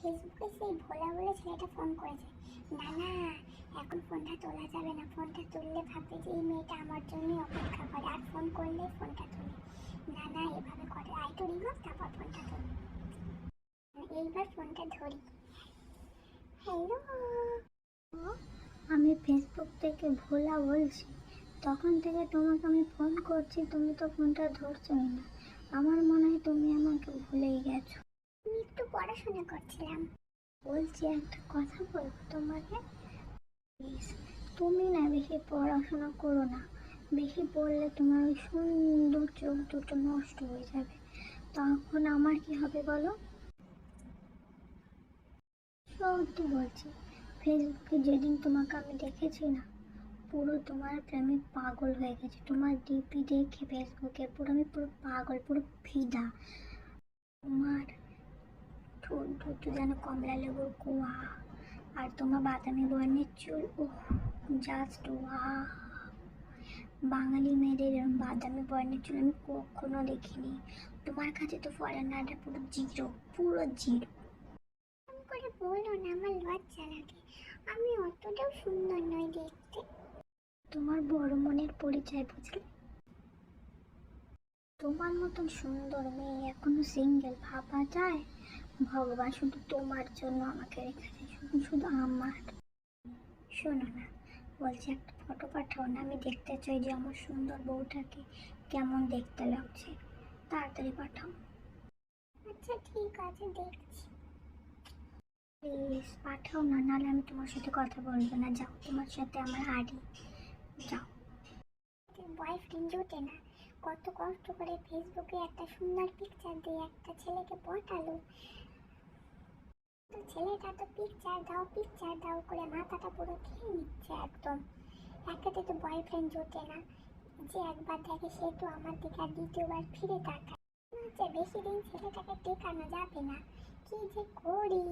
ফেসবুকে সেই ভোলা বলে ছেলেটা ফোন করেছে। না না এখন ফোনটা তোলা যাবে না। ফোনটা তুললে ভাববে যে এই মেয়েটা আমার জন্যই অপেক্ষা করে। আর ফোন করলে ফোনটা তুলে। না না এভাবে করে আইটু রিমোট তারপর ফোনটা তুলি। এইবার ফোনটা ধরি। হ্যালো আমি ফেসবুক থেকে ভোলা বলছি, তখন থেকে তোমাকে আমি ফোন করছি, তুমি তো ফোনটা ধরছোই না। আমার মনে হয় তুমি আমাকে ভুলেই গেছো। একটু পড়াশোনা করছিলাম। বলছি, একটা কথা বলব তোমাকে? তুমি না বেশি পড়াশোনা করো না। বেশি পড়লে তোমার ওই সুন্দর চোখ দুটো নষ্ট হয়ে যাবে। তখন আমার কি হবে বলো? সত্যি বলছি, ফেসবুকে যেদিন তোমাকে আমি দেখেছি না, পুরো তোমার প্রেমে পাগল হয়ে গেছে। তোমার ডিপি দেখে ফেসবুকে পুরো আমি পুরো পাগল, পুরো ফিদা তোমার দুটো যেন কমলা লেবুর কুয়া। আর তোমার বাদামি বর্ণের চুল ও জাস্ট ওয়া বাঙালি মেয়েদের এরকম বাদামি বর্ণের চুল আমি কখনো দেখিনি। তোমার কাছে তো ফরেনারটা পুরো জিরো পুরো জিরো। করে বলো না, আমার লজ্জা লাগে। আমি অতটাও সুন্দর নই দেখতে। তোমার বড় মনের পরিচয় বুঝলে? তোমার মতন সুন্দর মেয়ে এখনও সিঙ্গেল ভাবা যায়? ভগবান শুধু তোমার জন্য আমাকে রেখেছে শুধু শুধু আমার শোনো না বলছি একটা ফটো পাঠাও না আমি দেখতে চাই যে আমার সুন্দর বউটাকে কেমন দেখতে লাগছে। তাড়াতাড়ি পাঠাও। আচ্ছা ঠিক আছে দেখছি। প্লিজ পাঠাও না নাহলে আমি তোমার সাথে কথা বলব না। যাও তোমার সাথে আমার হারি যাও। বয়ফ্রেন্ড জোটে না। কত কষ্ট করে ফেসবুকে একটা সুন্দর পিকচার দিয়ে একটা ছেলেকে পটালো। তো ছেলেটা তো পিকচার দাও পিকচার দাও করে মাথাটা পুরো খেয়ে নিচ্ছে একদম। একাতে তো বয়ফ্রেন্ড জোটে না। যে একবার দেখে সে তো আমার দিকে আর দ্বিতীয়বার ফিরে তাকায়। বেশি দিন ছেলেটাকে টেকানো যাবে না। কি যে করি?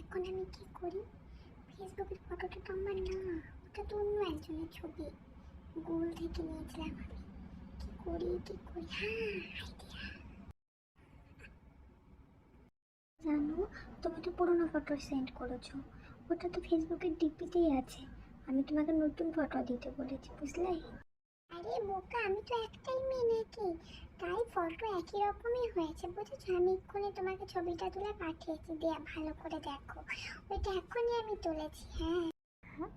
এখন আমি কি করি? ফেসবুকের ফটোটা তো আমার না, ওটা তো অন্য একজনের ছবি। গুগল থেকে নিয়েছিলাম আমি কি করি কি করি জানো তুমি তো পুরোনো ফটো সেন্ড করেছ ওটা তো ফেসবুকের ডিপিতেই আছে। আমি তোমাকে নতুন ফটো দিতে বলেছি, বুঝলে? আরে বোকা, আমি তো একটাই মেয়ে নাকি? তাই ফটো একই রকমই হয়েছে, বুঝেছ? আমি এক্ষুনি তোমাকে ছবিটা তুলে পাঠিয়েছি, দেয়া ভালো করে দেখো। ওইটা এখনই আমি তুলেছি হ্যাঁ।